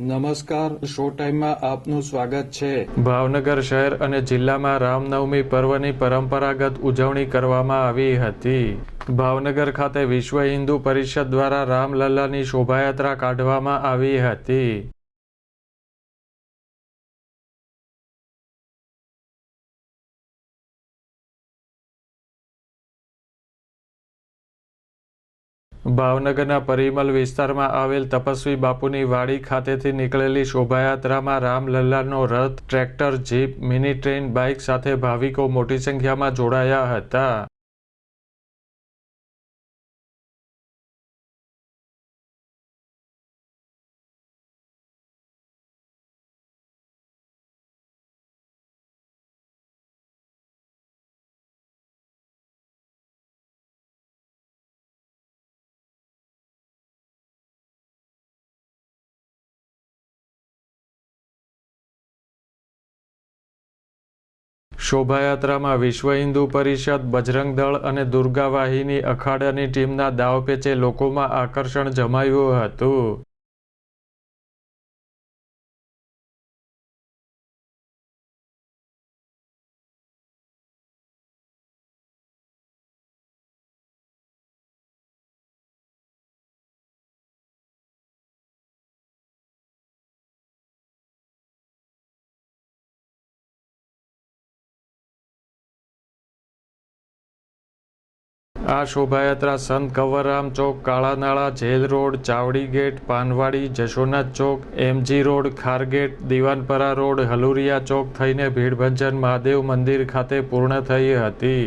નમસ્કાર, શો ટાઈમમાં આપનું સ્વાગત છે. ભાવનગર શહેર અને જિલ્લામાં રામનવમી પર્વની પરંપરાગત ઉજવણી કરવામાં આવી હતી. ભાવનગર ખાતે વિશ્વ હિન્દુ પરિષદ દ્વારા રામલલ્લાની શોભાયાત્રા કાઢવામાં આવી હતી. ભાવનગરના પરિમલ વિસ્તારમાં આવેલ તપસ્વી બાપુની વાડી ખાતેથી નીકળેલી શોભાયાત્રામાં રામલલ્લાનો રથ, tractor, jeep, mini train, bike સાથે ભાવિકો મોટી સંખ્યામાં જોડાયા હતા. શોભાયાત્રામાં વિશ્વ હિન્દુ પરિષદ, બજરંગ દળ અને દુર્ગા વાહિની અખાડાની ટીમના દાવપેચે લોકોમાં આકર્ષણ જમાયું હતું. આ શોભાયાત્રા સંત કંવરરામ ચોક, Kalanala, jail road, Chavdi gate, Panwadi, Jashonath ચોક, MG road Khargate Diwanpara road, Haluria ચોક થઈને ભીડભંજન મહાદેવ મંદિર ખાતે પૂર્ણ થઈ હતી.